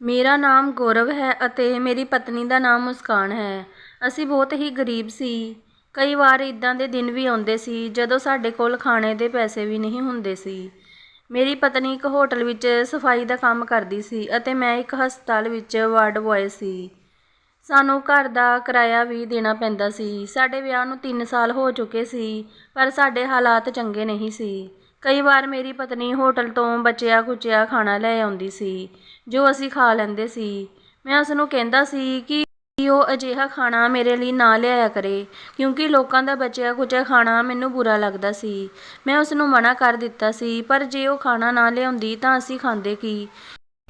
ਮੇਰਾ ਨਾਮ ਗੌਰਵ ਹੈ ਅਤੇ ਮੇਰੀ ਪਤਨੀ ਦਾ ਨਾਮ ਮੁਸਕਾਨ ਹੈ। ਅਸੀਂ ਬਹੁਤ ਹੀ ਗਰੀਬ ਸੀ। ਕਈ ਵਾਰ ਇੱਦਾਂ ਦੇ ਦਿਨ ਵੀ ਆਉਂਦੇ ਸੀ ਜਦੋਂ ਸਾਡੇ ਕੋਲ ਖਾਣੇ ਦੇ ਪੈਸੇ ਵੀ ਨਹੀਂ ਹੁੰਦੇ ਸੀ। ਮੇਰੀ ਪਤਨੀ ਇੱਕ ਹੋਟਲ ਵਿੱਚ ਸਫ਼ਾਈ ਦਾ ਕੰਮ ਕਰਦੀ ਸੀ ਅਤੇ ਮੈਂ ਇੱਕ ਹਸਪਤਾਲ ਵਿੱਚ ਵਾਰਡ ਬੁਆਏ ਸੀ। ਸਾਨੂੰ ਘਰ ਦਾ ਕਿਰਾਇਆ ਵੀ ਦੇਣਾ ਪੈਂਦਾ ਸੀ। ਸਾਡੇ ਵਿਆਹ ਨੂੰ 3 ਸਾਲ ਹੋ ਚੁੱਕੇ ਸੀ, ਪਰ ਸਾਡੇ ਹਾਲਾਤ ਚੰਗੇ ਨਹੀਂ ਸੀ। ਕਈ ਵਾਰ ਮੇਰੀ ਪਤਨੀ ਹੋਟਲ ਤੋਂ ਬਚਿਆ ਖੁਚਿਆ ਖਾਣਾ ਲੈ ਆਉਂਦੀ ਸੀ, ਜੋ ਅਸੀਂ ਖਾ ਲੈਂਦੇ ਸੀ। ਮੈਂ ਉਸ ਨੂੰ ਕਹਿੰਦਾ ਸੀ ਕਿ ਉਹ ਅਜਿਹਾ ਖਾਣਾ ਮੇਰੇ ਲਈ ਨਾ ਲਿਆਇਆ ਕਰੇ, ਕਿਉਂਕਿ ਲੋਕਾਂ ਦਾ ਬਚਿਆ ਖੁਚਿਆ ਖਾਣਾ ਮੈਨੂੰ ਬੁਰਾ ਲੱਗਦਾ ਸੀ। ਮੈਂ ਉਸ ਨੂੰ ਮਨਾ ਕਰ ਦਿੱਤਾ ਸੀ, ਪਰ ਜੇ ਉਹ ਖਾਣਾ ਨਾ ਲਿਆਉਂਦੀ ਤਾਂ ਅਸੀਂ ਖਾਂਦੇ ਕੀ?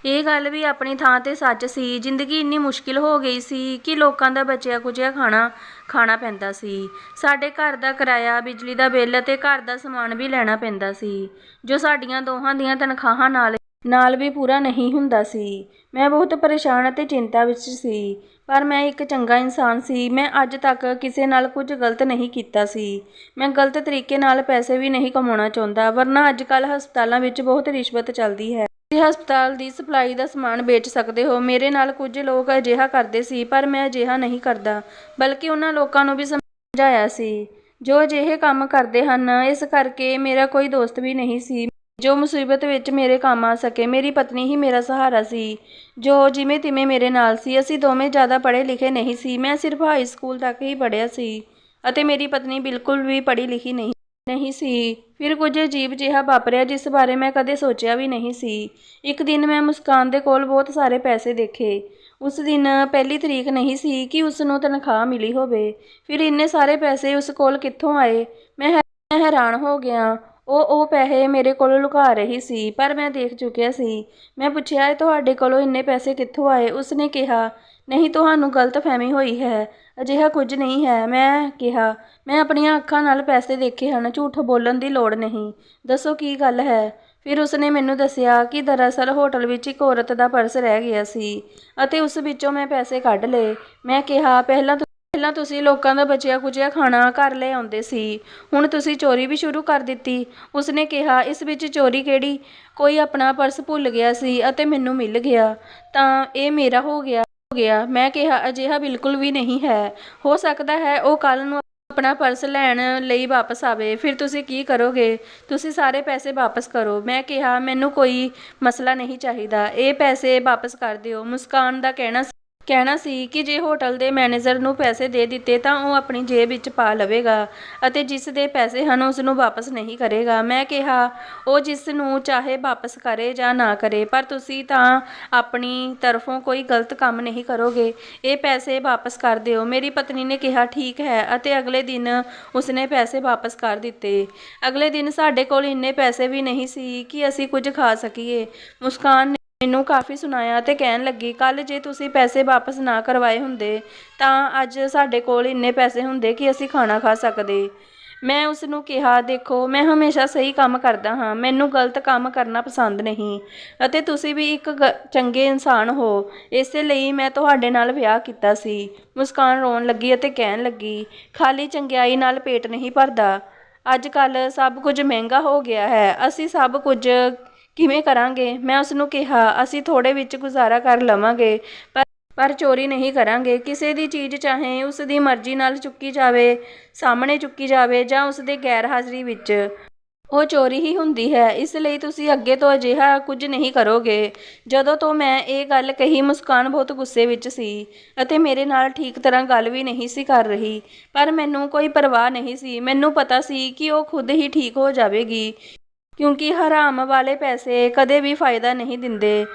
ਇਹ ਗੱਲ ਵੀ ਆਪਣੀ ਥਾਂ ਤੇ ਸੱਚ ਸੀ। ਜ਼ਿੰਦਗੀ ਇੰਨੀ ਮੁਸ਼ਕਿਲ ਹੋ ਗਈ ਸੀ ਕਿ ਲੋਕਾਂ ਦਾ ਬਚਿਆ ਕੁਚਿਆ ਖਾਣਾ ਖਾਣਾ ਪੈਂਦਾ ਸੀ। ਸਾਡੇ ਘਰ ਦਾ ਕਿਰਾਇਆ, ਬਿਜਲੀ ਦਾ ਬਿੱਲ ਅਤੇ ਘਰ ਦਾ ਸਮਾਨ ਵੀ ਲੈਣਾ ਪੈਂਦਾ ਸੀ, ਜੋ ਸਾਡੀਆਂ ਦੋਹਾਂ ਦੀਆਂ ਤਨਖਾਹਾਂ ਨਾਲ ਨਾਲ ਵੀ ਪੂਰਾ ਨਹੀਂ ਹੁੰਦਾ ਸੀ। ਮੈਂ ਬਹੁਤ ਪਰੇਸ਼ਾਨ ਅਤੇ ਚਿੰਤਾ ਵਿੱਚ ਸੀ, ਪਰ ਮੈਂ ਇੱਕ ਚੰਗਾ ਇਨਸਾਨ ਸੀ। ਮੈਂ ਅੱਜ ਤੱਕ ਕਿਸੇ ਨਾਲ ਕੁਝ ਗਲਤ ਨਹੀਂ ਕੀਤਾ ਸੀ। ਮੈਂ ਗਲਤ ਤਰੀਕੇ ਨਾਲ ਪੈਸੇ ਵੀ ਨਹੀਂ ਕਮਾਉਣਾ ਚਾਹੁੰਦਾ, ਵਰਨਾ ਅੱਜ ਕੱਲ੍ਹ ਹਸਪਤਾਲਾਂ ਵਿੱਚ ਬਹੁਤ ਰਿਸ਼ਵਤ ਚੱਲਦੀ ਹੈ। ਤੁਸੀਂ ਹਸਪਤਾਲ ਦੀ ਸਪਲਾਈ ਦਾ ਸਮਾਨ ਵੇਚ ਸਕਦੇ ਹੋ। ਮੇਰੇ ਨਾਲ ਕੁਝ ਲੋਕ ਅਜਿਹਾ ਕਰਦੇ ਸੀ, ਪਰ ਮੈਂ ਅਜਿਹਾ ਨਹੀਂ ਕਰਦਾ, ਬਲਕਿ ਉਹਨਾਂ ਲੋਕਾਂ ਨੂੰ ਵੀ ਸਮਝਾਇਆ ਸੀ। ਜੋ ਅਜਿਹੇ ਕੰਮ ਕਰਦੇ ਹਨ, ਇਸ ਕਰਕੇ ਮੇਰਾ ਕੋਈ ਦੋਸਤ ਵੀ ਨਹੀਂ ਸੀ। ਜੋ ਮੁਸੀਬਤ ਵਿੱਚ ਮੇਰੇ ਕੰਮ ਆ ਸਕੇ, ਮੇਰੀ ਪਤਨੀ ਹੀ ਮੇਰਾ ਸਹਾਰਾ ਸੀ। ਜੋ ਜਿਵੇਂ ਤਿਵੇਂ ਮੇਰੇ ਨਾਲ ਸੀ, ਅਸੀਂ ਦੋਵੇਂ ਜ਼ਿਆਦਾ ਪੜ੍ਹੇ ਲਿਖੇ ਨਹੀਂ ਸੀ। ਮੈਂ ਸਿਰਫ ਹਾਈ ਸਕੂਲ ਤੱਕ ਹੀ ਪੜ੍ਹਿਆ ਸੀ, ਅਤੇ ਮੇਰੀ ਪਤਨੀ ਬਿਲਕੁਲ ਵੀ ਪੜ੍ਹੀ ਲਿਖੀ ਨਹੀਂ ਨਹੀਂ ਸੀ। ਫਿਰ ਕੁਝ ਅਜੀਬ ਜਿਹਾ ਵਾਪਰਿਆ ਜਿਸ ਬਾਰੇ ਮੈਂ ਕਦੇ ਸੋਚਿਆ ਵੀ ਨਹੀਂ ਸੀ। ਇੱਕ ਦਿਨ ਮੈਂ ਮੁਸਕਾਨ ਦੇ ਕੋਲ ਬਹੁਤ ਸਾਰੇ ਪੈਸੇ ਦੇਖੇ। ਉਸ ਦਿਨ ਪਹਿਲੀ ਤਰੀਕ ਨਹੀਂ ਸੀ ਕਿ ਉਸ ਨੂੰ ਤਨਖਾਹ ਮਿਲੀ ਹੋਵੇ। ਫਿਰ ਇੰਨੇ ਸਾਰੇ ਪੈਸੇ ਉਸ ਕੋਲ ਕਿੱਥੋਂ ਆਏ? ਮੈਂ ਹੈ- ਮੈਂ ਹੈਰਾਨ ਹੋ ਗਿਆ। ਉਹ ਉਹ ਪੈਸੇ ਮੇਰੇ ਕੋਲ ਲੁਕਾ ਰਹੀ ਸੀ, ਪਰ ਮੈਂ ਦੇਖ ਚੁੱਕਿਆ ਸੀ। ਮੈਂ ਪੁੱਛਿਆ, ਤੁਹਾਡੇ ਕੋਲੋਂ ਇੰਨੇ ਪੈਸੇ ਕਿੱਥੋਂ ਆਏ? ਉਸਨੇ ਕਿਹਾ ਨਹੀਂ ਤੁਹਾਨੂੰ ਗਲਤਫਹਿਮੀ ਹੋਈ ਹੈ, ਅਜਿਹਾ ਕੁਝ ਨਹੀਂ ਹੈ, ਮੈਂ ਕਿਹਾ। ਮੈਂ ਆਪਣੀਆਂ ਅੱਖਾਂ ਨਾਲ ਪੈਸੇ ਦੇਖੇ ਹਨ, ਝੂਠ ਬੋਲਣ ਦੀ ਲੋੜ ਨਹੀਂ। ਦੱਸੋ ਕੀ ਗੱਲ ਹੈ? ਫਿਰ ਉਸਨੇ ਮੈਨੂੰ ਦੱਸਿਆ ਕਿ ਦਰਅਸਲ ਹੋਟਲ ਵਿੱਚ ਇੱਕ ਔਰਤ ਦਾ ਪਰਸ ਰਹਿ ਗਿਆ ਸੀ ਅਤੇ ਉਸ ਵਿੱਚੋਂ ਮੈਂ ਪੈਸੇ ਕੱਢ ਲਏ। ਮੈਂ ਕਿਹਾ, ਪਹਿਲਾਂ ਤੁ- ਪਹਿਲਾਂ ਤੁਸੀਂ ਲੋਕਾਂ ਦਾ ਬਚਿਆ ਕੁਚਿਆ ਖਾਣਾ ਘਰ ਲੈ ਆਉਂਦੇ ਸੀ। ਹੁਣ ਤੁਸੀਂ ਚੋਰੀ ਵੀ ਸ਼ੁਰੂ ਕਰ ਦਿੱਤੀ। ਉਸਨੇ ਕਿਹਾ, ਇਸ ਵਿੱਚ ਚੋਰੀ ਕਿਹੜੀ? ਕੋਈ ਆਪਣਾ ਪਰਸ ਭੁੱਲ ਗਿਆ ਸੀ ਅਤੇ ਮੈਨੂੰ ਮਿਲ ਗਿਆ। ਤਾਂ ਇਹ ਮੇਰਾ ਹੋ ਗਿਆ। ਹੋ ਗਿਆ। ਮੈਂ ਕਿਹਾ, ਅਜਿਹਾ ਬਿਲਕੁਲ ਵੀ ਨਹੀਂ ਹੈ। ਹੋ ਸਕਦਾ ਹੈ ਉਹ ਕੱਲ ਨੂੰ ਆਪਣਾ ਪਰਸ ਲੈਣ ਲਈ ਵਾਪਸ ਆਵੇ। ਫਿਰ ਤੁਸੀਂ ਕੀ ਕਰੋਗੇ? ਤੁਸੀਂ ਸਾਰੇ ਪੈਸੇ ਵਾਪਸ ਕਰੋ। ਮੈਂ ਕਿਹਾ, ਮੈਨੂੰ ਕੋਈ ਮਸਲਾ ਨਹੀਂ ਚਾਹੀਦਾ। ਇਹ ਪੈਸੇ ਵਾਪਸ ਕਰ ਦਿਓ। ਮੁਸਕਾਨ ਦਾ ਕਹਿਣਾ ਕਹਿਣਾ ਸੀ ਕਿ ਜੇ ਹੋਟਲ ਦੇ ਮੈਨੇਜਰ ਨੂੰ ਪੈਸੇ ਦੇ ਦਿੱਤੇ ਤਾਂ ਉਹ ਆਪਣੀ ਜੇਬ ਵਿੱਚ ਪਾ ਲਵੇਗਾ ਅਤੇ ਜਿਸ ਦੇ ਪੈਸੇ ਹਨ ਉਸ ਨੂੰ ਵਾਪਸ ਨਹੀਂ ਕਰੇਗਾ। ਮੈਂ ਕਿਹਾ, ਉਹ ਜਿਸ ਨੂੰ ਚਾਹੇ ਵਾਪਸ ਕਰੇ ਜਾਂ ਨਾ ਕਰੇ, ਪਰ ਤੁਸੀਂ ਤਾਂ ਆਪਣੀ ਤਰਫੋਂ ਕੋਈ ਗਲਤ ਕੰਮ ਨਹੀਂ ਕਰੋਗੇ। ਇਹ ਪੈਸੇ ਵਾਪਸ ਕਰ ਦਿਓ। ਮੇਰੀ ਪਤਨੀ ਨੇ ਕਿਹਾ, ਠੀਕ ਹੈ। ਅਤੇ ਅਗਲੇ ਦਿਨ ਉਸਨੇ ਪੈਸੇ ਵਾਪਸ ਕਰ ਦਿੱਤੇ। ਅਗਲੇ ਦਿਨ ਸਾਡੇ ਕੋਲ ਇੰਨੇ ਪੈਸੇ ਵੀ ਨਹੀਂ ਸੀ ਕਿ ਅਸੀਂ ਕੁਝ ਖਾ ਸਕੀਏ। ਮੁਸਕਾਨ ਮੈਨੂੰ ਕਾਫੀ ਸੁਣਾਇਆ ਅਤੇ ਕਹਿਣ ਲੱਗੀ ਕੱਲ ਜੇ ਤੁਸੀਂ ਪੈਸੇ ਵਾਪਸ ਨਾ ਕਰਵਾਏ ਹੁੰਦੇ, ਤਾਂ ਅੱਜ ਸਾਡੇ ਕੋਲ ਇੰਨੇ ਪੈਸੇ ਹੁੰਦੇ ਕਿ ਅਸੀਂ ਖਾਣਾ ਖਾ ਸਕਦੇ। ਮੈਂ ਉਸ ਨੂੰ ਕਿਹਾ, ਦੇਖੋ, ਮੈਂ ਹਮੇਸ਼ਾ ਸਹੀ ਕੰਮ ਕਰਦਾ ਹਾਂ, ਮੈਨੂੰ ਗਲਤ ਕੰਮ ਕਰਨਾ ਪਸੰਦ ਨਹੀਂ। ਅਤੇ ਤੁਸੀਂ ਵੀ ਇੱਕ ਗ- ਚੰਗੇ ਇਨਸਾਨ ਹੋ। ਇਸੇ ਲਈ ਮੈਂ ਤੁਹਾਡੇ ਨਾਲ ਵਿਆਹ ਕੀਤਾ ਸੀ। ਮੁਸਕਾਨ ਰੋਣ ਲੱਗੀ ਅਤੇ ਕਹਿਣ ਲੱਗੀ, ਖਾਲੀ ਚੰਗਿਆਈ ਨਾਲ ਪੇਟ ਨਹੀਂ ਭਰਦਾ। ਅੱਜ ਕੱਲ ਸਭ ਕੁਝ ਮਹਿੰਗਾ ਹੋ ਗਿਆ ਹੈ। ਅਸੀਂ ਸਭ ਕੁਝ ਕਿਵੇਂ ਕਰਾਂਗੇ? ਮੈਂ ਉਸ ਨੂੰ ਕਿਹਾ, ਅਸੀਂ ਥੋੜੇ ਵਿੱਚ ਗੁਜ਼ਾਰਾ ਕਰ ਲਵਾਂਗੇ, ਪਰ ਪਰ ਚੋਰੀ ਨਹੀਂ ਕਰਾਂਗੇ। ਕਿਸੇ ਦੀ ਚੀਜ਼ ਚਾਹੇ ਉਸ ਦੀ ਮਰਜ਼ੀ ਨਾਲ ਚੁੱਕੀ ਜਾਵੇ, ਸਾਹਮਣੇ ਚੁੱਕੀ ਜਾਵੇ ਜਾਂ ਉਸ ਦੇ ਗੈਰ ਹਾਜ਼ਰੀ ਵਿੱਚ। ਉਹ ਚੋਰੀ ਹੀ ਹੁੰਦੀ ਹੈ, ਇਸ ਲਈ ਤੁਸੀਂ ਅੱਗੇ ਤੋਂ ਅਜਿਹਾ ਕੁਝ ਨਹੀਂ ਕਰੋਗੇ। ਜਦੋਂ ਤੋਂ ਮੈਂ ਇਹ ਗੱਲ ਕਹੀ, ਮੁਸਕਾਨ ਬਹੁਤ ਗੁੱਸੇ ਵਿੱਚ ਸੀ ਅਤੇ ਮੇਰੇ ਨਾਲ ਠੀਕ ਤਰ੍ਹਾਂ ਗੱਲ ਵੀ ਨਹੀਂ ਸੀ ਕਰ ਰਹੀ। ਪਰ ਮੈਨੂੰ ਕੋਈ ਪਰਵਾਹ ਨਹੀਂ ਸੀ। ਮੈਨੂੰ ਪਤਾ ਸੀ ਕਿ ਉਹ ਖੁਦ ਹੀ ਠੀਕ ਹੋ ਜਾਵੇਗੀ। ਕਿਉਂਕਿ ਹਰਾਮ ਵਾਲੇ ਪੈਸੇ ਕਦੇ ਵੀ ਫਾਇਦਾ ਨਹੀਂ ਦਿੰਦੇ।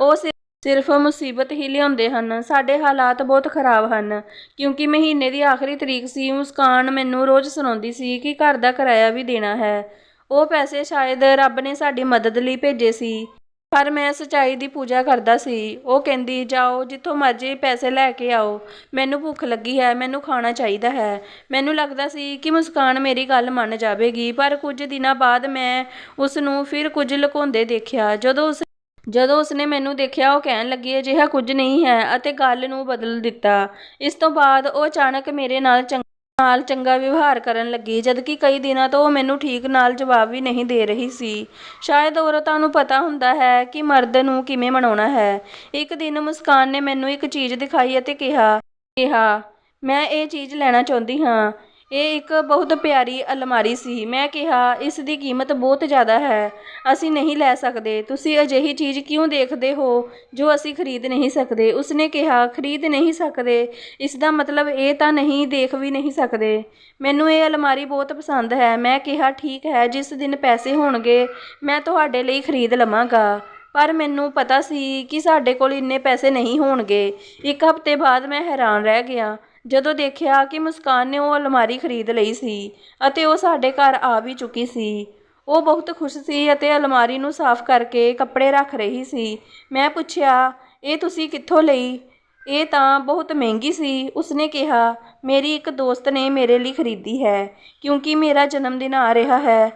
ਉਹ ਸਿ- ਸਿਰਫ ਮੁਸੀਬਤ ਹੀ ਲਿਆਉਂਦੇ ਹਨ। ਸਾਡੇ ਹਾਲਾਤ ਬਹੁਤ ਖਰਾਬ ਹਨ। ਕਿਉਂਕਿ ਮਹੀਨੇ ਦੀ ਆਖਰੀ ਤਰੀਕ ਸੀ, ਮੁਸਕਾਨ ਮੈਨੂੰ ਰੋਜ਼ ਸੁਣਾਉਂਦੀ ਸੀ ਕਿ ਘਰ ਦਾ ਕਿਰਾਇਆ ਵੀ ਦੇਣਾ ਹੈ। ਉਹ ਪੈਸੇ ਸ਼ਾਇਦ ਰੱਬ ਨੇ ਸਾਡੀ ਮਦਦ ਲਈ ਭੇਜੇ ਸੀ। ਪਰ ਮੈਂ ਸੱਚਾਈ ਦੀ ਪੂਜਾ ਕਰਦਾ ਸੀ। ਉਹ ਕਹਿੰਦੀ, ਜਾਓ, ਜਿੱਥੋਂ ਮਰਜ਼ੀ ਪੈਸੇ ਲੈ ਕੇ ਆਓ। ਮੈਨੂੰ ਭੁੱਖ ਲੱਗੀ ਹੈ, ਮੈਨੂੰ ਖਾਣਾ ਚਾਹੀਦਾ ਹੈ। ਮੈਨੂੰ ਲੱਗਦਾ ਸੀ ਕਿ ਮੁਸਕਾਨ ਮੇਰੀ ਗੱਲ ਮੰਨ ਜਾਵੇਗੀ, ਪਰ ਕੁਝ ਦਿਨਾਂ ਬਾਅਦ ਮੈਂ ਉਸ ਨੂੰ ਫਿਰ ਕੁਝ ਲੁਕਾਉਂਦੇ ਦੇਖਿਆ। ਜਦੋਂ ਉਸ ਜਦੋਂ ਉਸਨੇ ਮੈਨੂੰ ਦੇਖਿਆ, ਉਹ ਕਹਿਣ ਲੱਗੀ, ਅਜਿਹਾ ਕੁਝ ਨਹੀਂ ਹੈ ਅਤੇ ਗੱਲ ਨੂੰ ਬਦਲ ਦਿੱਤਾ। ਇਸ ਤੋਂ ਬਾਅਦ ਉਹ ਅਚਾਨਕ ਮੇਰੇ ਨਾਲ ਚੰਗਾ ਨਾਲ ਚੰਗਾ ਵਿਵਹਾਰ ਕਰਨ ਲੱਗੀ, ਜਦਕਿ ਕਈ ਦਿਨਾਂ ਤੋਂ ਉਹ ਮੈਨੂੰ ਠੀਕ ਨਾਲ ਜਵਾਬ ਵੀ ਨਹੀਂ ਦੇ ਰਹੀ ਸੀ। ਸ਼ਾਇਦ ਔਰਤਾਂ ਨੂੰ ਪਤਾ ਹੁੰਦਾ ਹੈ ਕਿ ਮਰਦ ਨੂੰ ਕਿਵੇਂ ਮਨਾਉਣਾ ਹੈ। ਇੱਕ ਦਿਨ ਮੁਸਕਾਨ ਨੇ ਮੈਨੂੰ ਇੱਕ ਚੀਜ਼ ਦਿਖਾਈ ਅਤੇ ਕਿਹਾ ਕਿਹਾ, ਮੈਂ ਇਹ ਚੀਜ਼ ਲੈਣਾ ਚਾਹੁੰਦੀ ਹਾਂ। ਇਹ ਇੱਕ ਬਹੁਤ ਪਿਆਰੀ ਅਲਮਾਰੀ ਸੀ। ਮੈਂ ਕਿਹਾ, ਇਸ ਦੀ ਕੀਮਤ ਬਹੁਤ ਜ਼ਿਆਦਾ ਹੈ। ਅਸੀਂ ਨਹੀਂ ਲੈ ਸਕਦੇ। ਤੁਸੀਂ ਅਜਿਹੀ ਚੀਜ਼ ਕਿਉਂ ਦੇਖਦੇ ਹੋ ਜੋ ਅਸੀਂ ਖਰੀਦ ਨਹੀਂ ਸਕਦੇ? ਉਸਨੇ ਕਿਹਾ, ਖਰੀਦ ਨਹੀਂ ਸਕਦੇ। ਇਸ ਦਾ ਮਤਲਬ ਇਹ ਤਾਂ ਨਹੀਂ, ਦੇਖ ਵੀ ਨਹੀਂ ਸਕਦੇ। ਮੈਨੂੰ ਇਹ ਅਲਮਾਰੀ ਬਹੁਤ ਪਸੰਦ ਹੈ। ਮੈਂ ਕਿਹਾ, ਠੀਕ ਹੈ, ਜਿਸ ਦਿਨ ਪੈਸੇ ਹੋਣਗੇ, ਮੈਂ ਤੁਹਾਡੇ ਲਈ ਖਰੀਦ ਲਵਾਂਗਾ। ਪਰ ਮੈਨੂੰ ਪਤਾ ਸੀ ਕਿ ਸਾਡੇ ਕੋਲ ਇੰਨੇ ਪੈਸੇ ਨਹੀਂ ਹੋਣਗੇ। ਇੱਕ ਹਫ਼ਤੇ ਬਾਅਦ ਮੈਂ ਹੈਰਾਨ ਰਹਿ ਗਿਆ। ਜਦੋਂ ਦੇਖਿਆ ਕਿ ਮੁਸਕਾਨ ਨੇ ਉਹ ਅਲਮਾਰੀ ਖਰੀਦ ਲਈ ਸੀ ਅਤੇ ਉਹ ਸਾਡੇ ਘਰ ਆ ਵੀ ਚੁੱਕੀ ਸੀ। ਉਹ ਬਹੁਤ ਖੁਸ਼ ਸੀ ਅਤੇ ਅਲਮਾਰੀ ਨੂੰ ਸਾਫ਼ ਕਰਕੇ ਕੱਪੜੇ ਰੱਖ ਰਹੀ ਸੀ। ਮੈਂ ਪੁੱਛਿਆ, ਇਹ ਤੁਸੀਂ ਕਿੱਥੋਂ ਲਈ? ਇਹ ਤਾਂ ਬਹੁਤ ਮਹਿੰਗੀ ਸੀ। ਉਸਨੇ ਕਿਹਾ, ਮੇਰੀ ਇੱਕ ਦੋਸਤ ਨੇ ਮੇਰੇ ਲਈ ਖਰੀਦੀ ਹੈ, ਕਿਉਂਕਿ ਮੇਰਾ ਜਨਮ ਦਿਨ ਆ ਰਿਹਾ ਹੈ।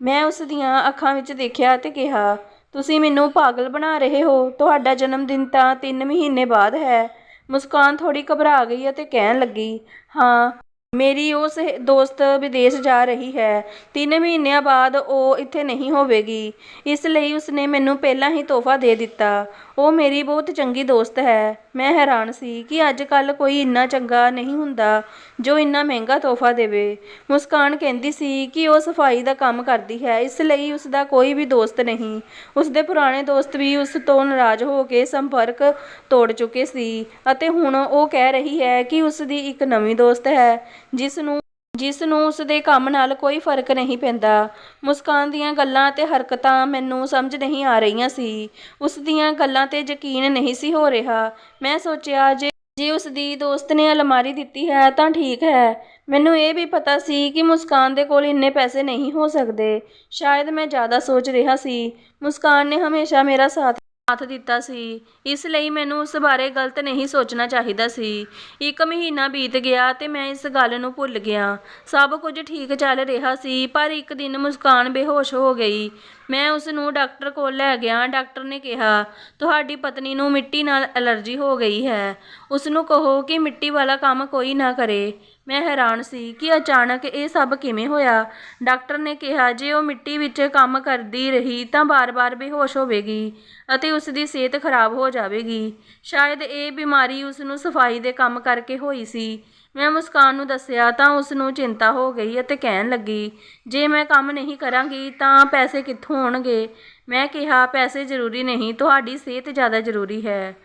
ਮੈਂ ਉਸ ਦੀਆਂ ਅੱਖਾਂ ਵਿੱਚ ਦੇਖਿਆ ਅਤੇ ਕਿਹਾ, ਤੁਸੀਂ ਮੈਨੂੰ ਪਾਗਲ ਬਣਾ ਰਹੇ ਹੋ। ਤੁਹਾਡਾ ਜਨਮ ਦਿਨ ਤਾਂ 3 ਮਹੀਨੇ ਬਾਅਦ ਹੈ। ਮੁਸਕਾਨ ਥੋੜੀ ਘਬਰਾ ਗਈ ਅਤੇ ਕਹਿਣ ਲੱਗੀ, ਹਾਂ, ਮੇਰੀ ਉਹ ਸਹੇ- ਦੋਸਤ ਵਿਦੇਸ਼ ਜਾ ਰਹੀ ਹੈ। 3 ਮਹੀਨਿਆਂ ਬਾਅਦ ਉਹ ਇੱਥੇ ਨਹੀਂ ਹੋਵੇਗੀ। ਇਸ ਲਈ ਉਸਨੇ ਮੈਨੂੰ ਪਹਿਲਾਂ ਹੀ ਤੋਹਫਾ ਦੇ ਦਿੱਤਾ। ਉਹ ਮੇਰੀ ਬਹੁਤ ਚੰਗੀ ਦੋਸਤ ਹੈ। ਮੈਂ ਹੈਰਾਨ ਸੀ ਕਿ ਅੱਜ ਕੱਲ ਕੋਈ ਇੰਨਾ ਚੰਗਾ ਨਹੀਂ ਹੁੰਦਾ ਜੋ ਇੰਨਾ ਮਹਿੰਗਾ ਤੋਹਫਾ ਦੇਵੇ। ਮੁਸਕਾਨ ਕਹਿੰਦੀ ਸੀ ਕਿ ਉਹ ਸਫ਼ਾਈ ਦਾ ਕੰਮ ਕਰਦੀ ਹੈ, ਇਸ ਲਈ ਉਸ ਦਾ ਕੋਈ ਵੀ ਦੋਸਤ ਨਹੀਂ। ਉਸ ਦੇ ਪੁਰਾਣੇ ਦੋਸਤ ਵੀ ਉਸ ਤੋਂ ਨਾਰਾਜ਼ ਹੋ ਕੇ ਸੰਪਰਕ ਤੋੜ ਚੁੱਕੇ ਸੀ ਅਤੇ ਹੁਣ ਉਹ ਕਹਿ ਰਹੀ ਹੈ ਕਿ ਉਸ ਦੀ ਇੱਕ ਨਵੀਂ ਦੋਸਤ ਹੈ, ਜਿਸ ਨੂੰ ਜਿਸ ਨੂੰ ਉਸ ਦੇ ਕੰਮ ਨਾਲ ਕੋਈ ਫ਼ਰਕ ਨਹੀਂ ਪੈਂਦਾ। ਮੁਸਕਾਨ ਦੀਆਂ ਗੱਲਾਂ ਤੇ ਹਰਕਤਾਂ ਮੈਨੂੰ ਸਮਝ ਨਹੀਂ ਆ ਰਹੀਆਂ ਸੀ। ਉਸ ਦੀਆਂ ਗੱਲਾਂ ਤੇ ਯਕੀਨ ਨਹੀਂ ਸੀ ਹੋ ਰਿਹਾ। ਮੈਂ ਸੋਚਿਆ, ਜੇ ਜੇ ਉਸ ਦੀ ਦੋਸਤ ਨੇ ਅਲਮਾਰੀ ਦਿੱਤੀ ਹੈ ਤਾਂ ਠੀਕ ਹੈ। ਮੈਨੂੰ ਇਹ ਵੀ ਪਤਾ ਸੀ ਕਿ ਮੁਸਕਾਨ ਦੇ ਕੋਲ ਇੰਨੇ ਪੈਸੇ ਨਹੀਂ ਹੋ ਸਕਦੇ। ਸ਼ਾਇਦ ਮੈਂ ਜ਼ਿਆਦਾ ਸੋਚ ਰਿਹਾ ਸੀ। ਮੁਸਕਾਨ ਨੇ ਹਮੇਸ਼ਾ ਮੇਰਾ ਸਾਥ ਸਾਥ ਦਿੱਤਾ ਸੀ। ਇਸ ਲਈ ਮੈਨੂੰ ਉਸ ਬਾਰੇ ਗਲਤ ਨਹੀਂ ਸੋਚਣਾ ਚਾਹੀਦਾ ਸੀ। ਇੱਕ ਮਹੀਨਾ ਬੀਤ ਗਿਆ ਤੇ ਮੈਂ ਇਸ ਗੱਲ ਨੂੰ ਭੁੱਲ ਗਿਆ। ਸਭ ਕੁਝ ਠੀਕ ਚੱਲ ਰਿਹਾ ਸੀ, ਪਰ ਇੱਕ ਦਿਨ ਮੁਸਕਾਨ ਬੇਹੋਸ਼ ਹੋ ਗਈ। ਮੈਂ ਉਸ ਨੂੰ ਡਾਕਟਰ ਕੋਲ ਲੈ ਗਿਆ। ਡਾਕਟਰ ਨੇ ਕਿਹਾ, ਤੁਹਾਡੀ ਪਤਨੀ ਨੂੰ ਮਿੱਟੀ ਨਾਲ ਐਲਰਜੀ ਹੋ ਗਈ ਹੈ। ਉਸ ਨੂੰ ਕਹੋ ਕਿ ਮਿੱਟੀ ਵਾਲਾ ਕੰਮ ਕੋਈ ਨਾ ਕਰੇ। ਮੈਂ ਹੈਰਾਨ ਸੀ ਕਿ ਅਚਾਨਕ ਇਹ ਸਭ ਕਿਵੇਂ ਹੋਇਆ। ਡਾਕਟਰ ਨੇ ਕਿਹਾ, ਜੇ ਉਹ ਮਿੱਟੀ ਵਿੱਚ ਕੰਮ ਕਰਦੀ ਰਹੀ ਤਾਂ ਬਾਰ-ਬਾਰ ਬੇਹੋਸ਼ ਹੋਵੇਗੀ ਅਤੇ ਉਸ ਦੀ ਸਿਹਤ ਖਰਾਬ ਹੋ ਜਾਵੇਗੀ। ਸ਼ਾਇਦ ਇਹ ਬਿਮਾਰੀ ਉਸ ਨੂੰ ਸਫ਼ਾਈ ਦੇ ਕੰਮ ਕਰਕੇ ਹੋਈ ਸੀ। ਮੈਂ ਮੁਸਕਾਨ ਨੂੰ ਦੱਸਿਆ ਤਾਂ ਉਸ ਨੂੰ ਚਿੰਤਾ ਹੋ ਗਈ ਅਤੇ ਕਹਿਣ ਲੱਗੀ, ਜੇ ਮੈਂ ਕੰਮ ਨਹੀਂ ਕਰਾਂਗੀ ਤਾਂ ਪੈਸੇ ਕਿੱਥੋਂ ਆਉਣਗੇ? ਮੈਂ ਕਿਹਾ, ਪੈਸੇ ਜ਼ਰੂਰੀ ਨਹੀਂ, ਤੁਹਾਡੀ ਸਿਹਤ ਜ਼ਿਆਦਾ ਜ਼ਰੂਰੀ ਹੈ।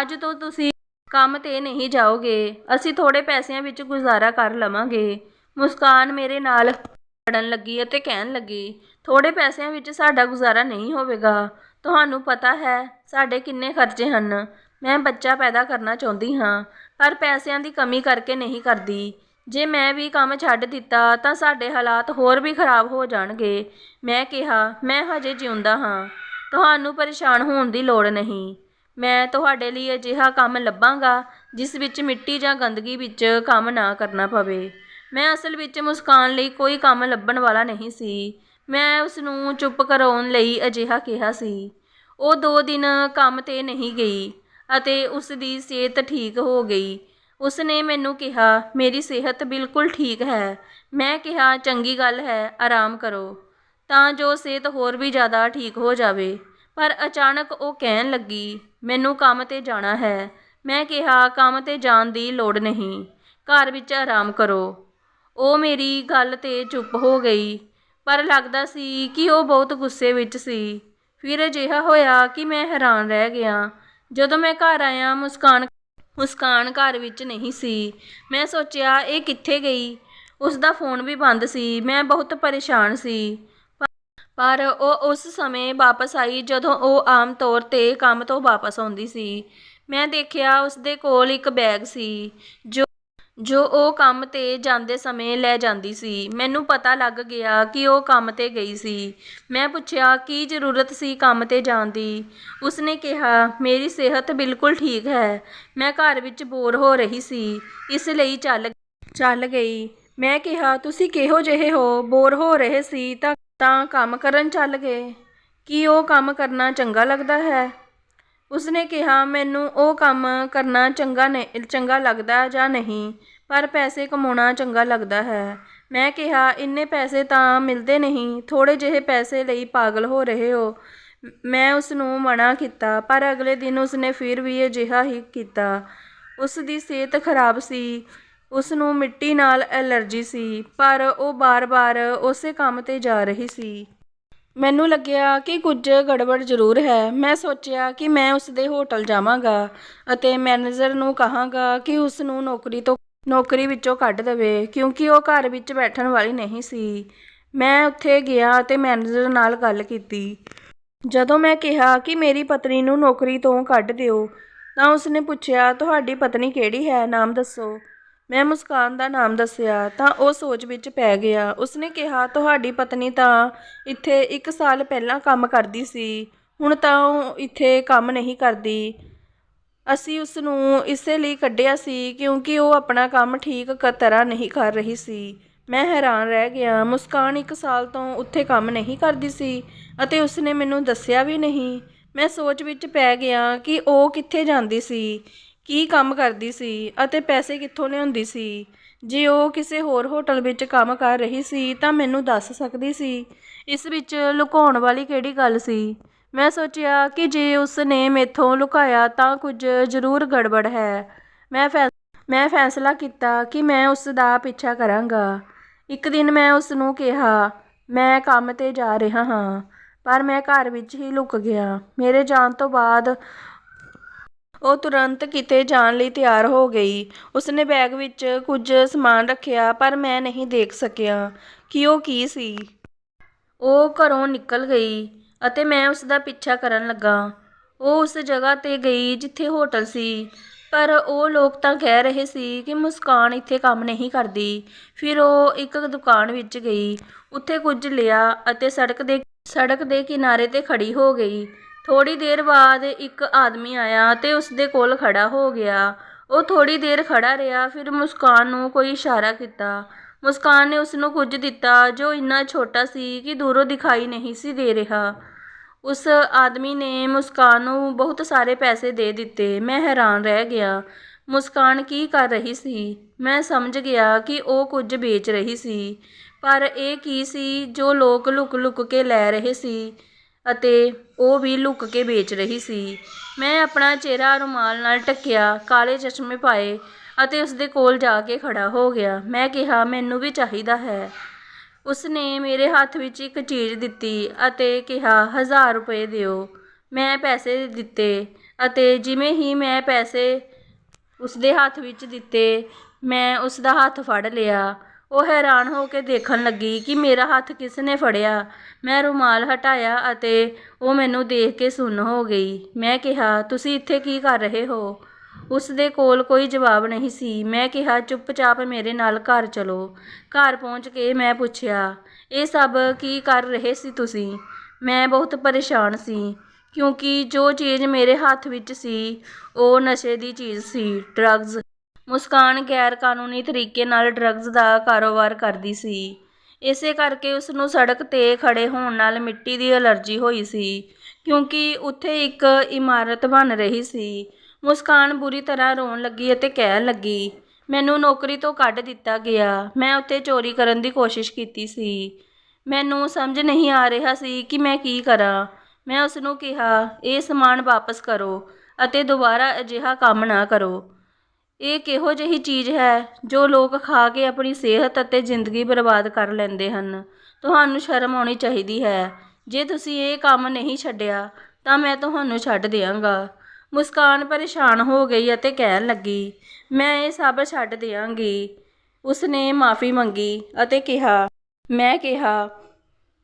ਅੱਜ ਤੋਂ ਤੁਸੀਂ ਕੰਮ ਤੇ ਨਹੀਂ ਜਾਓਗੇ, ਅਸੀਂ ਥੋੜ੍ਹੇ ਪੈਸਿਆਂ ਵਿੱਚ ਗੁਜ਼ਾਰਾ ਕਰ ਲਵਾਂਗੇ। ਮੁਸਕਾਨ ਮੇਰੇ ਨਾਲ ਲੜਨ ਲੱਗੀ ਅਤੇ ਕਹਿਣ ਲੱਗੀ, ਥੋੜ੍ਹੇ ਪੈਸਿਆਂ ਵਿੱਚ ਸਾਡਾ ਗੁਜ਼ਾਰਾ ਨਹੀਂ ਹੋਵੇਗਾ। ਤੁਹਾਨੂੰ ਪਤਾ ਹੈ, ਸਾਡੇ ਕਿੰਨੇ ਖਰਚੇ ਹਨ। ਮੈਂ ਬੱਚਾ ਪੈਦਾ ਕਰਨਾ ਚਾਹੁੰਦੀ ਹਾਂ, ਪਰ ਪੈਸਿਆਂ ਦੀ ਕਮੀ ਕਰਕੇ ਨਹੀਂ ਕਰਦੀ। ਜੇ ਮੈਂ ਵੀ ਕੰਮ ਛੱਡ ਦਿੱਤਾ, ਤਾਂ ਸਾਡੇ ਹਾਲਾਤ ਹੋਰ ਵੀ ਖਰਾਬ ਹੋ ਜਾਣਗੇ। ਮੈਂ ਕਿਹਾ, ਮੈਂ ਹਜੇ ਜਿਉਂਦਾ ਹਾਂ। ਤੁਹਾਨੂੰ ਪਰੇਸ਼ਾਨ ਹੋਣ ਦੀ ਲੋੜ ਨਹੀਂ। ਮੈਂ ਤੁਹਾਡੇ ਲਈ ਅਜਿਹਾ ਕੰਮ ਲੱਭਾਂਗਾ, ਜਿਸ ਵਿੱਚ ਮਿੱਟੀ ਜਾਂ ਗੰਦਗੀ ਵਿੱਚ ਕੰਮ ਨਾ ਕਰਨਾ ਪਵੇ। ਮੈਂ ਅਸਲ ਵਿੱਚ ਮੁਸਕਾਨ ਲਈ ਕੋਈ ਕੰਮ ਲੱਭਣ ਵਾਲਾ ਨਹੀਂ ਸੀ। ਮੈਂ ਉਸ ਨੂੰ ਚੁੱਪ ਕਰਾਉਣ ਲਈ ਅਜਿਹਾ ਕਿਹਾ ਸੀ। ਉਹ ਦੋ ਦਿਨ ਕੰਮ ਤੇ ਨਹੀਂ ਗਈ ਅਤੇ ਉਸ ਦੀ ਸਿਹਤ ਠੀਕ ਹੋ ਗਈ। ਉਸ ਨੇ ਮੈਨੂੰ ਕਿਹਾ, ਮੇਰੀ ਸਿਹਤ ਬਿਲਕੁਲ ਠੀਕ ਹੈ। ਮੈਂ ਕਿਹਾ, ਚੰਗੀ ਗੱਲ ਹੈ, ਆਰਾਮ ਕਰੋ। ਤਾਂ ਜੋ ਸਿਹਤ ਹੋਰ ਵੀ ਜ਼ਿਆਦਾ ਠੀਕ ਹੋ ਜਾਵੇ। ਪਰ ਅਚਾਨਕ ਉਹ ਕਹਿਣ ਲੱਗੀ ਮੈਨੂੰ ਕੰਮ ਤੇ ਜਾਣਾ ਹੈ। ਮੈਂ ਕਿਹਾ, ਕੰਮ ਤੇ ਜਾਣ ਦੀ ਲੋੜ ਨਹੀਂ। ਘਰ ਵਿੱਚ ਆਰਾਮ ਕਰੋ। ਉਹ ਮੇਰੀ ਗੱਲ ਤੇ ਚੁੱਪ ਹੋ ਗਈ। ਪਰ ਲੱਗਦਾ ਸੀ ਕਿ ਉਹ ਬਹੁਤ ਗੁੱਸੇ ਵਿੱਚ ਸੀ। ਫਿਰ ਅਜਿਹਾ ਹੋਇਆ ਕਿ ਮੈਂ ਹੈਰਾਨ ਰਹਿ ਗਿਆ। ਜਦੋਂ ਮੈਂ ਘਰ ਆਇਆ, ਮੁਸਕਾਨ ਮੁਸਕਾਨ ਘਰ ਵਿੱਚ ਨਹੀਂ ਸੀ। ਮੈਂ ਸੋਚਿਆ, ਇਹ ਕਿੱਥੇ ਗਈ? ਉਸ ਦਾ ਫੋਨ ਵੀ ਬੰਦ ਸੀ। ਮੈਂ ਬਹੁਤ ਪਰੇਸ਼ਾਨ ਸੀ। ਪਰ ਉਹ ਉਸ ਸਮੇਂ ਵਾਪਸ ਆਈ ਜਦੋਂ ਉਹ ਆਮ ਤੌਰ ਤੇ ਕੰਮ ਤੋਂ ਵਾਪਸ ਆਉਂਦੀ ਸੀ। ਮੈਂ ਦੇਖਿਆ ਉਸ ਦੇ ਕੋਲ ਇੱਕ ਬੈਗ ਸੀ, ਜੋ ਜੋ ਉਹ ਕੰਮ ਤੇ ਜਾਂਦੇ ਸਮੇਂ ਲੈ ਜਾਂਦੀ ਸੀ। ਮੈਨੂੰ ਪਤਾ ਲੱਗ ਗਿਆ ਕਿ ਉਹ ਕੰਮ ਤੇ ਗਈ ਸੀ। ਮੈਂ ਪੁੱਛਿਆ, ਕੀ ਜ਼ਰੂਰਤ ਸੀ ਕੰਮ ਤੇ ਜਾਣ ਦੀ? ਉਸਨੇ ਕਿਹਾ, ਮੇਰੀ ਸਿਹਤ ਬਿਲਕੁਲ ਠੀਕ ਹੈ। ਮੈਂ ਘਰ ਵਿੱਚ ਬੋਰ ਹੋ ਰਹੀ ਸੀ, ਇਸ ਲਈ ਚੱਲ ਚੱਲ ਗਈ। ਮੈਂ ਕਿਹਾ, ਤੁਸੀਂ ਕਿਹੋ ਜਿਹੇ ਹੋ? ਬੋਰ ਹੋ ਰਹੇ ਸੀ ਤਾਂ ਤਾਂ ਕੰਮ ਕਰਨ ਚੱਲ ਗਏ। ਕੀ ਉਹ ਕੰਮ ਕਰਨਾ ਚੰਗਾ ਲੱਗਦਾ ਹੈ? ਉਸਨੇ ਕਿਹਾ, ਮੈਨੂੰ ਉਹ ਕੰਮ ਕਰਨਾ ਚੰਗਾ ਨਹੀਂ ਚੰਗਾ ਲੱਗਦਾ ਜਾਂ ਨਹੀਂ, ਪਰ ਪੈਸੇ ਕਮਾਉਣਾ ਚੰਗਾ ਲੱਗਦਾ ਹੈ। ਮੈਂ ਕਿਹਾ, ਇੰਨੇ ਪੈਸੇ ਤਾਂ ਮਿਲਦੇ ਨਹੀਂ ਥੋੜੇ ਜਿਹੇ ਪੈਸੇ ਲਈ ਪਾਗਲ ਹੋ ਰਹੇ ਹੋ। ਮੈਂ ਉਸ ਨੂੰ ਮਨਾ ਕੀਤਾ, ਪਰ ਅਗਲੇ ਦਿਨ ਉਸਨੇ ਫਿਰ ਵੀ ਅਜਿਹਾ ਹੀ ਕੀਤਾ। ਉਸ ਦੀ ਸਿਹਤ ਖਰਾਬ ਸੀ। ਉਸ ਨੂੰ ਮਿੱਟੀ ਨਾਲ ਐਲਰਜੀ ਸੀ, ਪਰ ਉਹ ਬਾਰ-ਬਾਰ ਉਸੇ ਕੰਮ ਤੇ ਜਾ ਰਹੀ ਸੀ। ਮੈਨੂੰ ਲੱਗਿਆ ਕਿ ਕੁਝ ਗੜਬੜ ਜ਼ਰੂਰ ਹੈ। ਮੈਂ ਸੋਚਿਆ ਕਿ ਮੈਂ ਉਸ ਦੇ ਹੋਟਲ ਜਾਵਾਂਗਾ ਅਤੇ ਮੈਨੇਜਰ ਨੂੰ ਕਹਾਂਗਾ ਕਿ ਉਸ ਨੂੰ ਨੌਕਰੀ ਤੋਂ, ਨੌਕਰੀ ਵਿੱਚੋਂ ਕੱਢ ਦੇਵੇ, ਕਿਉਂਕਿ ਉਹ ਘਰ ਵਿੱਚ ਬੈਠਣ ਵਾਲੀ ਨਹੀਂ ਸੀ। ਮੈਂ ਉੱਥੇ ਗਿਆ ਅਤੇ ਮੈਨੇਜਰ ਨਾਲ ਗੱਲ ਕੀਤੀ। ਜਦੋਂ ਮੈਂ ਕਿਹਾ ਕਿ ਮੇਰੀ ਪਤਨੀ ਨੂੰ ਨੌਕਰੀ ਤੋਂ ਕੱਢ ਦਿਓ, ਤਾਂ ਉਸਨੇ ਪੁੱਛਿਆ, ਤੁਹਾਡੀ ਪਤਨੀ ਕਿਹੜੀ ਹੈ? ਨਾਮ ਦੱਸੋ। ਮੈਂ ਮੁਸਕਾਨ ਦਾ ਨਾਮ ਦੱਸਿਆ, ਤਾਂ ਉਹ ਸੋਚ ਵਿੱਚ ਪੈ ਗਿਆ। ਉਸਨੇ ਕਿਹਾ, ਤੁਹਾਡੀ ਪਤਨੀ ਤਾਂ ਇੱਥੇ 1 ਸਾਲ ਪਹਿਲਾਂ ਕੰਮ ਕਰਦੀ ਸੀ, ਹੁਣ ਤਾਂ ਉਹ ਇੱਥੇ ਕੰਮ ਨਹੀਂ ਕਰਦੀ। ਅਸੀਂ ਉਸ ਨੂੰ ਇਸੇ ਲਈ ਕੱਢਿਆ ਸੀ ਕਿਉਂਕਿ ਉਹ ਆਪਣਾ ਕੰਮ ਠੀਕ ਕ ਤਰ੍ਹਾਂ ਨਹੀਂ ਕਰ ਰਹੀ ਸੀ। ਮੈਂ ਹੈਰਾਨ ਰਹਿ ਗਿਆ, ਮੁਸਕਾਨ 1 ਸਾਲ ਤੋਂ ਉੱਥੇ ਕੰਮ ਨਹੀਂ ਕਰਦੀ ਸੀ ਅਤੇ ਉਸਨੇ ਮੈਨੂੰ ਦੱਸਿਆ ਵੀ ਨਹੀਂ। ਮੈਂ ਸੋਚ ਵਿੱਚ ਪੈ ਗਿਆ ਕਿ ਉਹ ਕਿੱਥੇ ਜਾਂਦੀ ਸੀ। ਕੀ ਕੰਮ ਕਰਦੀ ਸੀ ਅਤੇ ਪੈਸੇ ਕਿੱਥੋਂ ਲਿਆਉਂਦੀ ਸੀ? ਜੇ ਉਹ ਕਿਸੇ ਹੋਰ ਹੋਟਲ ਵਿੱਚ ਕੰਮ ਕਰ ਰਹੀ ਸੀ ਤਾਂ ਮੈਨੂੰ ਦੱਸ ਸਕਦੀ ਸੀ। ਇਸ ਵਿੱਚ ਲੁਕਾਉਣ ਵਾਲੀ ਕਿਹੜੀ ਗੱਲ ਸੀ? ਮੈਂ ਸੋਚਿਆ ਕਿ ਜੇ ਉਸ ਨੇ ਮੇਥੋਂ ਲੁਕਾਇਆ ਤਾਂ ਕੁਝ ਜ਼ਰੂਰ ਗੜਬੜ ਹੈ। ਮੈਂ ਫੈਸ ਮੈਂ ਫੈਸਲਾ ਕੀਤਾ ਕਿ ਮੈਂ ਉਸ ਦਾ ਪਿੱਛਾ ਕਰਾਂਗਾ। ਇੱਕ ਦਿਨ ਮੈਂ ਉਸ ਨੂੰ ਕਿਹਾ, ਮੈਂ ਕੰਮ ਤੇ ਜਾ ਰਿਹਾ ਹਾਂ, ਪਰ ਮੈਂ ਘਰ ਵਿੱਚ ਹੀ ਲੁਕ ਗਿਆ। ਮੇਰੇ ਜਾਣ ਤੋਂ ਬਾਅਦ ਉਹ ਤੁਰੰਤ ਕਿਤੇ ਜਾਣ ਲਈ ਤਿਆਰ ਹੋ ਗਈ। ਉਸਨੇ ਬੈਗ ਵਿੱਚ ਕੁਝ ਸਮਾਨ ਰੱਖਿਆ, ਪਰ ਮੈਂ ਨਹੀਂ ਦੇਖ ਸਕਿਆ ਕਿ ਉਹ ਕੀ ਸੀ। ਉਹ ਘਰੋਂ ਨਿਕਲ ਗਈ ਅਤੇ ਮੈਂ ਉਸ ਦਾ ਪਿੱਛਾ ਕਰਨ ਲੱਗਾ। ਉਹ ਉਸ ਜਗ੍ਹਾ ਤੇ ਗਈ ਜਿੱਥੇ ਹੋਟਲ ਸੀ, ਪਰ ਉਹ ਲੋਕ ਤਾਂ ਕਹਿ ਰਹੇ ਸੀ ਕਿ ਮੁਸਕਾਨ ਇੱਥੇ ਕੰਮ ਨਹੀਂ ਕਰਦੀ। ਫਿਰ ਉਹ ਇੱਕ ਦੁਕਾਨ ਵਿੱਚ ਗਈ। ਉੱਥੇ ਕੁਝ ਲਿਆ ਅਤੇ ਸੜਕ ਦੇ ਸੜਕ ਦੇ ਕਿਨਾਰੇ ਤੇ ਖੜੀ ਹੋ ਗਈ। ਥੋੜੀ ਦੇਰ ਬਾਅਦ ਇੱਕ ਆਦਮੀ ਆਇਆ ਤੇ ਉਸ ਦੇ ਕੋਲ ਖੜਾ ਹੋ ਗਿਆ। ਉਹ ਥੋੜੀ ਦੇਰ ਖੜਾ ਰਿਹਾ, ਫਿਰ ਮੁਸਕਾਨ ਨੂੰ ਕੋਈ ਇਸ਼ਾਰਾ ਕੀਤਾ। ਮੁਸਕਾਨ ਨੇ ਉਸ ਨੂੰ ਕੁਝ ਦਿੱਤਾ ਜੋ ਇੰਨਾ ਛੋਟਾ ਸੀ ਕਿ ਦੂਰੋਂ ਦਿਖਾਈ ਨਹੀਂ ਸੀ ਦੇ ਰਿਹਾ। ਉਸ ਆਦਮੀ ਨੇ ਮੁਸਕਾਨ ਨੂੰ ਬਹੁਤ ਸਾਰੇ ਪੈਸੇ ਦੇ ਦਿੱਤੇ। ਮੈਂ ਹੈਰਾਨ ਰਹਿ ਗਿਆ। ਮੁਸਕਾਨ ਕੀ ਕਰ ਰਹੀ ਸੀ? ਮੈਂ ਸਮਝ ਗਿਆ ਕਿ ਉਹ ਕੁਝ ਵੇਚ ਰਹੀ ਸੀ। ਪਰ ਇਹ ਕੀ ਸੀ ਜੋ ਲੋਕ ਲੁਕ-ਲੁਕ ਕੇ ਲੈ ਰਹੇ ਸੀ? ਅਤੇ ਉਹ ਵੀ ਲੁੱਕ ਕੇ ਵੇਚ ਰਹੀ ਸੀ। ਮੈਂ ਆਪਣਾ ਚਿਹਰਾ ਰੁਮਾਲ ਨਾਲ ਢੱਕਿਆ, ਕਾਲੇ ਚਸ਼ਮੇ ਪਾਏ ਅਤੇ ਉਸਦੇ ਕੋਲ ਜਾ ਕੇ ਖੜ੍ਹਾ ਹੋ ਗਿਆ। ਮੈਂ ਕਿਹਾ, ਮੈਨੂੰ ਵੀ ਚਾਹੀਦਾ ਹੈ। ਉਸਨੇ ਮੇਰੇ ਹੱਥ ਵਿੱਚ ਇੱਕ ਚੀਜ਼ ਦਿੱਤੀ ਅਤੇ ਕਿਹਾ, ਹਜ਼ਾਰ ਰੁਪਏ ਦਿਓ। ਮੈਂ ਪੈਸੇ ਦਿੱਤੇ ਅਤੇ ਜਿਵੇਂ ਹੀ ਮੈਂ ਪੈਸੇ ਉਸਦੇ ਹੱਥ ਵਿੱਚ ਦਿੱਤੇ, ਮੈਂ ਉਸਦਾ ਹੱਥ ਫੜ ਲਿਆ। ਉਹ ਹੈਰਾਨ ਹੋ ਕੇ ਦੇਖਣ ਲੱਗੀ ਕਿ ਮੇਰਾ ਹੱਥ ਕਿਸ ਨੇ ਫੜਿਆ। ਮੈਂ ਰੁਮਾਲ ਹਟਾਇਆ ਅਤੇ ਉਹ ਮੈਨੂੰ ਦੇਖ ਕੇ ਸੁੰਨ ਹੋ ਗਈ। ਮੈਂ ਕਿਹਾ, ਤੁਸੀਂ ਇੱਥੇ ਕੀ ਕਰ ਰਹੇ ਹੋ? ਉਸ ਦੇ ਕੋਲ ਕੋਈ ਜਵਾਬ ਨਹੀਂ ਸੀ। ਮੈਂ ਕਿਹਾ, ਚੁੱਪਚਾਪ ਮੇਰੇ ਨਾਲ ਘਰ ਚਲੋ। ਘਰ ਪਹੁੰਚ ਕੇ ਮੈਂ ਪੁੱਛਿਆ, ਇਹ ਸਭ ਕੀ ਕਰ ਰਹੇ ਸੀ ਤੁਸੀਂ? ਮੈਂ ਬਹੁਤ ਪਰੇਸ਼ਾਨ ਸੀ, ਕਿਉਂਕਿ ਜੋ ਚੀਜ਼ ਮੇਰੇ ਹੱਥ ਵਿੱਚ ਸੀ, ਉਹ ਨਸ਼ੇ ਦੀ ਚੀਜ਼ ਸੀ ਡਰੱਗਸ ਮੁਸਕਾਨ ਗੈਰ ਕਾਨੂੰਨੀ ਤਰੀਕੇ ਨਾਲ ਡਰੱਗਜ਼ ਦਾ ਕਾਰੋਬਾਰ ਕਰਦੀ ਸੀ। ਇਸੇ ਕਰਕੇ ਉਸ ਨੂੰ ਸੜਕ ਤੇ ਖੜ੍ਹੇ ਹੋਣ ਨਾਲ ਮਿੱਟੀ ਦੀ ਅਲਰਜੀ ਹੋਈ ਸੀ, ਕਿਉਂਕਿ ਉੱਥੇ ਇੱਕ ਇਮਾਰਤ ਬਣ ਰਹੀ ਸੀ। ਮੁਸਕਾਨ ਬੁਰੀ ਤਰ੍ਹਾਂ ਰੋਣ ਲੱਗੀ ਅਤੇ ਕਹਿਣ ਲੱਗੀ, ਮੈਨੂੰ ਨੌਕਰੀ ਤੋਂ ਕੱਢ ਦਿੱਤਾ ਗਿਆ। ਮੈਂ ਉੱਥੇ ਚੋਰੀ ਕਰਨ ਦੀ ਕੋਸ਼ਿਸ਼ ਕੀਤੀ ਸੀ। ਮੈਨੂੰ ਸਮਝ ਨਹੀਂ ਆ ਰਿਹਾ ਸੀ ਕਿ ਮੈਂ ਕੀ ਕਰਾਂ। ਮੈਂ ਉਸ ਨੂੰ ਕਿਹਾ, ਇਹ ਸਮਾਨ ਵਾਪਸ ਕਰੋ ਅਤੇ ਦੁਬਾਰਾ ਅਜਿਹਾ ਕੰਮ ਨਾ ਕਰੋ। ਇਹ ਕਿਹੋ ਜਿਹੀ ਚੀਜ਼ ਹੈ ਜੋ ਲੋਕ ਖਾ ਕੇ ਆਪਣੀ ਸਿਹਤ ਅਤੇ ਜ਼ਿੰਦਗੀ ਬਰਬਾਦ ਕਰ ਲੈਂਦੇ ਹਨ? ਤੁਹਾਨੂੰ ਸ਼ਰਮ ਆਉਣੀ ਚਾਹੀਦੀ ਹੈ। ਜੇ ਤੁਸੀਂ ਇਹ ਕੰਮ ਨਹੀਂ ਛੱਡਿਆ, ਤਾਂ ਮੈਂ ਤੁਹਾਨੂੰ ਛੱਡ ਦਿਆਂਗਾ। ਮੁਸਕਾਨ ਪਰੇਸ਼ਾਨ ਹੋ ਗਈ ਅਤੇ ਕਹਿਣ ਲੱਗੀ, ਮੈਂ ਇਹ ਸਭ ਛੱਡ ਦਿਆਂਗੀ। ਉਸਨੇ ਮਾਫੀ ਮੰਗੀ ਅਤੇ ਕਿਹਾ, ਮੈਂ ਕਿਹਾ,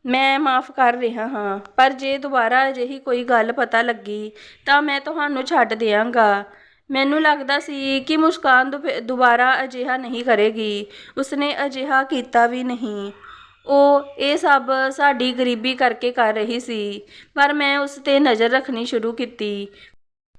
ਮੈਂ ਮਾਫ ਕਰ ਰਿਹਾ ਹਾਂ, ਪਰ ਜੇ ਦੁਬਾਰਾ ਅਜਿਹੀ ਕੋਈ ਗੱਲ ਪਤਾ ਲੱਗੀ, ਤਾਂ ਮੈਂ ਤੁਹਾਨੂੰ ਛੱਡ ਦਿਆਂਗਾ। ਮੈਨੂੰ ਲੱਗਦਾ ਸੀ ਕਿ ਮੁਸਕਾਨ ਦੁਫ- ਦੁਬਾਰਾ ਅਜਿਹਾ ਨਹੀਂ ਕਰੇਗੀ। ਉਸਨੇ ਅਜਿਹਾ ਕੀਤਾ ਵੀ ਨਹੀਂ। ਉਹ ਇਹ ਸਭ ਸਾਡੀ ਗਰੀਬੀ ਕਰਕੇ ਕਰ ਰਹੀ ਸੀ, ਪਰ ਮੈਂ ਉਸ ਤੇ ਨਜ਼ਰ ਰੱਖਣੀ ਸ਼ੁਰੂ ਕੀਤੀ।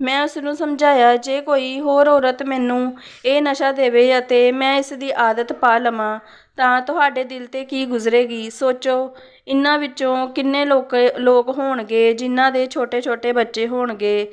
ਮੈਂ ਉਸ ਨੂੰ ਸਮਝਾਇਆ, ਜੇ ਕੋਈ ਹੋਰ ਔਰਤ ਮੈਨੂੰ ਇਹ ਨਸ਼ਾ ਦੇਵੇ ਅਤੇ ਮੈਂ ਇਸ ਦੀ ਆਦਤ ਪਾ ਲਵਾਂ, ਤਾਂ ਤੁਹਾਡੇ ਦਿਲ ਤੇ ਕੀ ਗੁਜ਼ਰੇਗੀ? ਸੋਚੋ, ਇਨ੍ਹਾਂ ਵਿੱਚੋਂ ਕਿੰਨੇ ਲੋਕ ਲੋਕ ਹੋਣਗੇ, ਜਿਨ੍ਹਾਂ ਦੇ ਛੋਟੇ-ਛੋਟੇ ਬੱਚੇ ਹੋਣਗੇ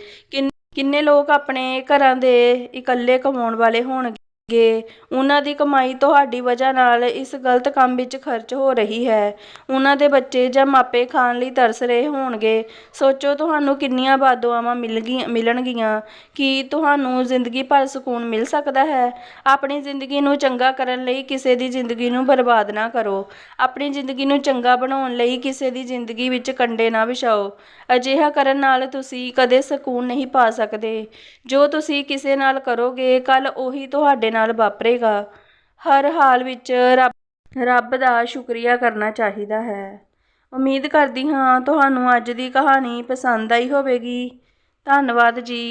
ਕਿੰਨੇ ਲੋਕ ਆਪਣੇ ਘਰਾਂ ਦੇ ਇਕੱਲੇ ਕਮਾਉਣ ਵਾਲੇ ਹੋਣਗੇ? ਗੇ ਉਹਨਾਂ ਦੀ ਕਮਾਈ ਤੁਹਾਡੀ ਵਜ੍ਹਾ ਨਾਲ ਇਸ ਗਲਤ ਕੰਮ ਵਿੱਚ ਖਰਚ ਹੋ ਰਹੀ ਹੈ। ਉਹਨਾਂ ਦੇ ਬੱਚੇ ਜਾਂ ਮਾਪੇ ਖਾਣ ਲਈ ਤਰਸ ਰਹੇ ਹੋਣਗੇ। ਸੋਚੋ ਤੁਹਾਨੂੰ ਕਿੰਨੀਆਂ ਬਦਦੁਆਵਾਂ ਮਿਲਗੀਆਂ ਮਿਲਣਗੀਆਂ। ਕੀ ਤੁਹਾਨੂੰ ਜ਼ਿੰਦਗੀ ਭਰ ਸਕੂਨ ਮਿਲ ਸਕਦਾ ਹੈ? ਆਪਣੀ ਜ਼ਿੰਦਗੀ ਨੂੰ ਚੰਗਾ ਕਰਨ ਲਈ ਕਿਸੇ ਦੀ ਜ਼ਿੰਦਗੀ ਨੂੰ ਬਰਬਾਦ ਨਾ ਕਰੋ। ਆਪਣੀ ਜ਼ਿੰਦਗੀ ਨੂੰ ਚੰਗਾ ਬਣਾਉਣ ਲਈ ਕਿਸੇ ਦੀ ਜ਼ਿੰਦਗੀ ਵਿੱਚ ਕੰਡੇ ਨਾ ਵਿਛਾਓ। ਅਜਿਹਾ ਕਰਨ ਨਾਲ ਤੁਸੀਂ ਕਦੇ ਸਕੂਨ ਨਹੀਂ ਪਾ ਸਕਦੇ। ਜੋ ਤੁਸੀਂ ਕਿਸੇ ਨਾਲ ਕਰੋਗੇ ਕੱਲ ਉਹੀ ਤੁਹਾਡੇ ਨਾਲ ਨਾਲ ਵਾਪਰੇਗਾ। ਹਰ ਹਾਲ ਵਿੱਚ ਰੱਬ ਰੱਬ ਦਾ ਸ਼ੁਕਰੀਆ ਕਰਨਾ ਚਾਹੀਦਾ ਹੈ। ਉਮੀਦ ਕਰਦੀ ਹਾਂ ਤੁਹਾਨੂੰ ਅੱਜ ਦੀ ਕਹਾਣੀ ਪਸੰਦ ਆਈ ਹੋਵੇਗੀ। ਧੰਨਵਾਦ ਜੀ।